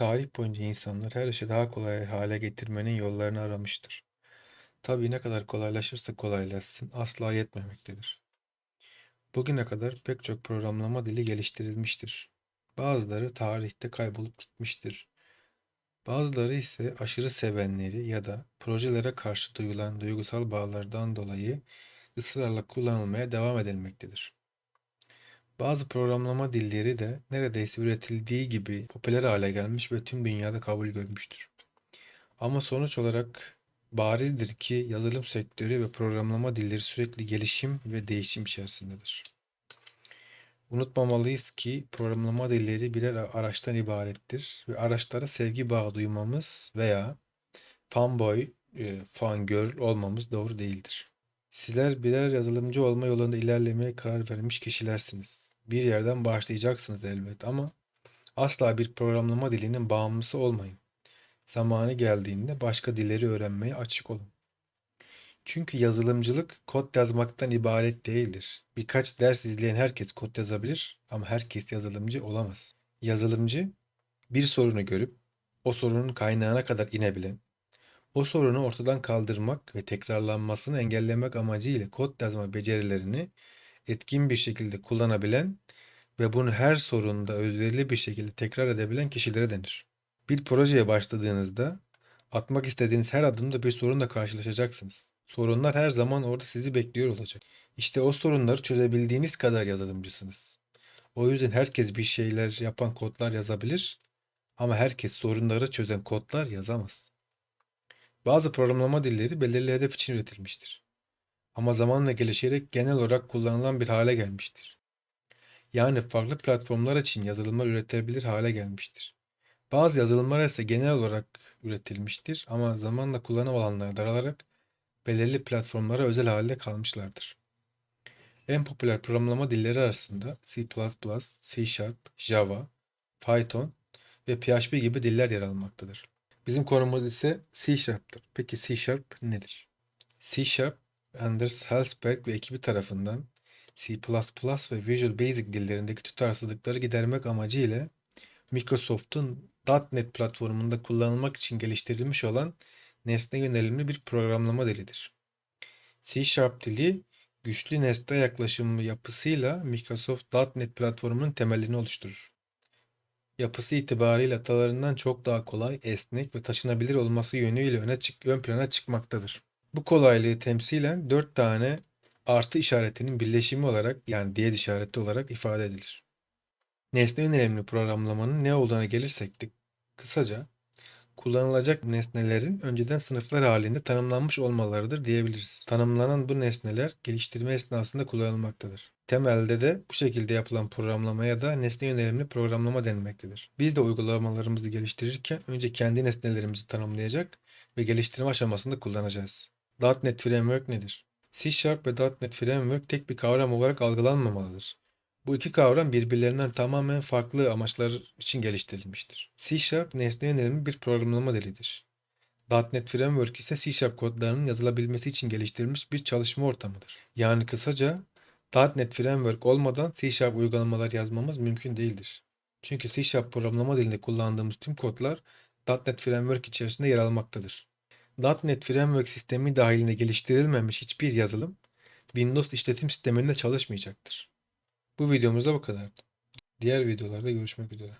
Tarih boyunca insanlar her işi daha kolay hale getirmenin yollarını aramıştır. Tabii ne kadar kolaylaşırsa kolaylaşsın asla yetmemektedir. Bugüne kadar pek çok programlama dili geliştirilmiştir. Bazıları tarihte kaybolup gitmiştir. Bazıları ise aşırı sevenleri ya da projelere karşı duyulan duygusal bağlardan dolayı ısrarla kullanılmaya devam edilmektedir. Bazı programlama dilleri de neredeyse üretildiği gibi popüler hale gelmiş ve tüm dünyada kabul görmüştür. Ama sonuç olarak barizdir ki yazılım sektörü ve programlama dilleri sürekli gelişim ve değişim içerisindedir. Unutmamalıyız ki programlama dilleri birer araçtan ibarettir ve araçlara sevgi bağı duymamız veya fanboy, e, fangirl olmamız doğru değildir. Sizler birer yazılımcı olma yolunda ilerlemeye karar vermiş kişilersiniz. Bir yerden başlayacaksınız elbet ama asla bir programlama dilinin bağımlısı olmayın. Zamanı geldiğinde başka dilleri öğrenmeye açık olun. Çünkü yazılımcılık kod yazmaktan ibaret değildir. Birkaç ders izleyen herkes kod yazabilir ama herkes yazılımcı olamaz. Yazılımcı bir sorunu görüp o sorunun kaynağına kadar inebilen, o sorunu ortadan kaldırmak ve tekrarlanmasını engellemek amacıyla kod yazma becerilerini etkin bir şekilde kullanabilen ve bunu her sorunda özverili bir şekilde tekrar edebilen kişilere denir. Bir projeye başladığınızda atmak istediğiniz her adımda bir sorunla karşılaşacaksınız. Sorunlar her zaman orada sizi bekliyor olacak. İşte o sorunları çözebildiğiniz kadar yazılımcısınız. O yüzden herkes bir şeyler yapan kodlar yazabilir ama herkes sorunları çözen kodlar yazamaz. Bazı programlama dilleri belirli hedef için üretilmiştir. Ama zamanla gelişerek genel olarak kullanılan bir hale gelmiştir. Yani farklı platformlar için yazılımlar üretebilir hale gelmiştir. Bazı yazılımlar ise genel olarak üretilmiştir ama zamanla kullanım alanları daralarak belirli platformlara özel halde kalmışlardır. En popüler programlama dilleri arasında C++, C Sharp, Java, Python ve PHP gibi diller yer almaktadır. Bizim konumuz ise C Sharp'tır. Peki C Sharp nedir? C Sharp, Anders Hellsberg ve ekibi tarafından C++ ve Visual Basic dillerindeki tutarsızlıkları gidermek amacıyla Microsoft'un .NET platformunda kullanılmak için geliştirilmiş olan nesne yönelimli bir programlama dilidir. C Sharp dili güçlü nesne yaklaşımı yapısıyla Microsoft .NET platformunun temelini oluşturur. Yapısı itibariyle atalarından çok daha kolay, esnek ve taşınabilir olması yönüyle öne çık ön plana çıkmaktadır. Bu kolaylığı temsilen 4 tane artı işaretinin birleşimi olarak yani diyet işareti olarak ifade edilir. Nesne yönelimli programlamanın ne olduğuna gelirsek de kısaca kullanılacak nesnelerin önceden sınıflar halinde tanımlanmış olmalarıdır diyebiliriz. Tanımlanan bu nesneler geliştirme esnasında kullanılmaktadır. Temelde de bu şekilde yapılan programlamaya da nesne yönelimli programlama denmektedir. Biz de uygulamalarımızı geliştirirken önce kendi nesnelerimizi tanımlayacak ve geliştirme aşamasında kullanacağız. .NET Framework nedir? C Sharp ve .NET Framework tek bir kavram olarak algılanmamalıdır. Bu iki kavram birbirlerinden tamamen farklı amaçlar için geliştirilmiştir. C Sharp nesne yönelimli bir programlama dilidir. .NET Framework ise C Sharp kodlarının yazılabilmesi için geliştirilmiş bir çalışma ortamıdır. Yani kısaca .NET Framework olmadan C Sharp uygulamalar yazmamız mümkün değildir. Çünkü C Sharp programlama dilinde kullandığımız tüm kodlar .NET Framework içerisinde yer almaktadır. .NET Framework sistemi dahilinde geliştirilmemiş hiçbir yazılım Windows işletim sisteminde çalışmayacaktır. Bu videomuzda bu kadar. Diğer videolarda görüşmek üzere.